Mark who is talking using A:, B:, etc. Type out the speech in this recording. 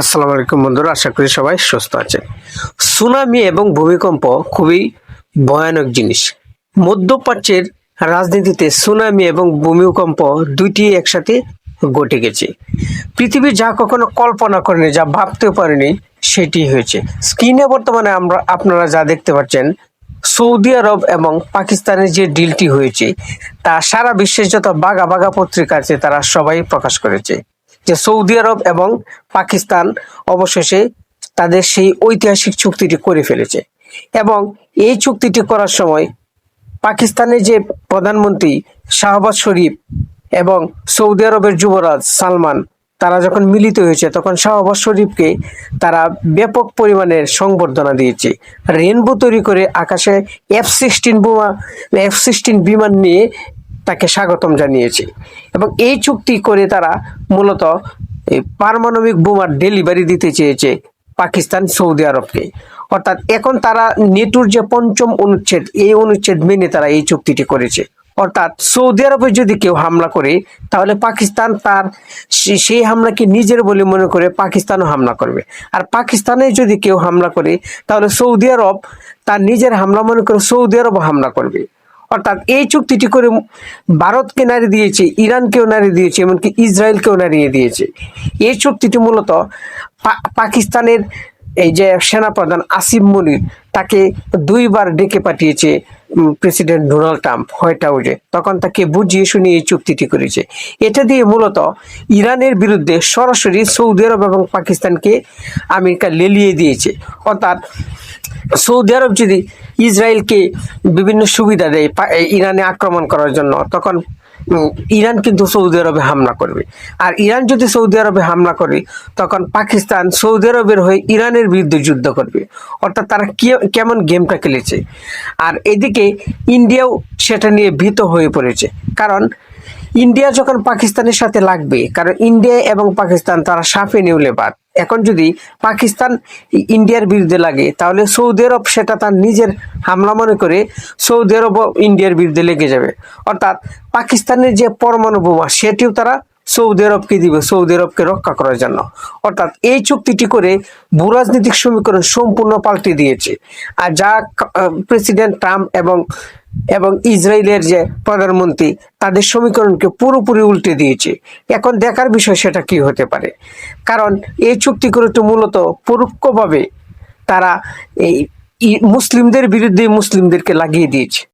A: আসসালামু আলাইকুম বন্ধুরা, আশা করি সবাই সুস্থ আছেন। সুনামি এবং ভূমিকম্প খুবই ভয়ানক জিনিস। মধ্যপ্রাচ্যের রাজনীতিতে সুনামি এবং ভূমিকম্প দুইটি একসাথে ঘটে গেছে। পৃথিবী যা কখনো কল্পনা করেনি, যা ভাবতেও পারেনি, সেটি হয়েছে। স্ক্রিনে বর্তমানে আমরা, আপনারা যা দেখতে পাচ্ছেন, সৌদি আরব এবং পাকিস্তানের যে ডিলটি হয়েছে, তা সারা বিশ্বের যত বাঘা বাঘা পত্রিকা আছে, তারা সবাই প্রকাশ করেছে। যে সৌদি আরব এবং পাকিস্তান অবশেষে তাদের সেই ঐতিহাসিক চুক্তিটি করে ফেলেছে। এবং এই চুক্তিটি করার সময় পাকিস্তানের যে প্রধানমন্ত্রী শাহবাজ শরীফ এবং সৌদি আরবের যুবরাজ সালমান, তারা যখন মিলিত হয়েছে, তখন শাহবাজ শরীফকে তারা ব্যাপক পরিমাণের সংবর্ধনা দিয়েছে। রেনবো তৈরি করে আকাশে এফ সিক্সটিন বোমা এফ সিক্সটিন বিমান নিয়ে তাকে স্বাগতম জানিয়েছে। এবং এই চুক্তি করে তারা মূলত পারমাণবিক বোমার ডেলিভারি দিতে চেয়েছে পাকিস্তান সৌদি আরবকে। অর্থাৎ এখন তারা নেটুর যে পঞ্চম অনুচ্ছেদ, এই অনুচ্ছেদ মেনে তারা এই চুক্তিটি করেছে। অর্থাৎ সৌদি আরবে যদি কেউ হামলা করে, তাহলে পাকিস্তান তার সেই হামলাকে নিজের বলে মনে করে পাকিস্তানও হামলা করবে। আর পাকিস্তানে যদি কেউ হামলা করে, তাহলে সৌদি আরব তার নিজের হামলা মনে করে সৌদি আরবও হামলা করবে। অর্থাৎ এই চুক্তিটি করে ভারতকে নাড়ি দিয়েছে, ইরানকেও নাড়ি দিয়েছে, এমনকি ইসরায়েলকেও নাড়িয়ে দিয়েছে। এই চুক্তিটি মূলত পাকিস্তানের এই যে সেনাপ্রধান আসিফ মনির তাকে দুইবার ডেকে পাঠিয়েছে প্রেসিডেন্ট ডোনাল্ড ট্রাম্প হোয়াইট হাউসে। তখন তাকে বুঝিয়ে শুনিয়ে এই চুক্তিটি করেছে। এটা দিয়ে মূলত ইরানের বিরুদ্ধে সরাসরি সৌদি আরব এবং পাকিস্তানকে আমেরিকা লেলিয়ে দিয়েছে। অর্থাৎ সৌদি আরব যদি ইসরায়েলকে বিভিন্ন সুবিধা দেয় ইরানে আক্রমণ করার জন্য, তখন ইরান কিন্তু সৌদি আরবে হামলা করবে। আর ইরান যদি সৌদি আরবে হামলা করে, তখন পাকিস্তান সৌদি আরবের হয়ে ইরানের বিরুদ্ধে যুদ্ধ করবে। অর্থাৎ তারা কেমন গেমটা খেলেছে। আর এদিকে ইন্ডিয়াও সেটা নিয়ে ভীত হয়ে পড়েছে। কারণ ইন্ডিয়া যখন পাকিস্তানের সাথে লাগবে, কারণ ইন্ডিয়া এবং পাকিস্তান তারা সাফে নেউলে বাদ। এখন যদি পাকিস্তান ইন্ডিয়ার বিরুদ্ধে লাগে, তাহলে সৌদি আরব সেটা তার নিজের হামলা মনে করে সৌদি আরব ইন্ডিয়ার বিরুদ্ধে লেগে যাবে। অর্থাৎ পাকিস্তানের যে পরমাণু বোমা, সেটিও তারা সৌদি আরবকে দিবে, সৌদি আরবকে রক্ষা করার জন্য। অর্থাৎ এই চুক্তিটি করে ভূরাজনৈতিক সমীকরণ সম্পূর্ণ পাল্টে দিয়েছে। আর যা প্রেসিডেন্ট ট্রাম্প এবং এবং ইসরায়েলের যে প্রধানমন্ত্রী, তাদের সমীকরণকে পুরোপুরি উল্টে দিয়েছে। এখন দেখার বিষয় সেটা কি হতে পারে? কারণ এই চুক্তি করে তো মূলত পরোক্ষভাবে তারা এই মুসলিমদের বিরুদ্ধে মুসলিমদেরকে লাগিয়ে দিয়েছে।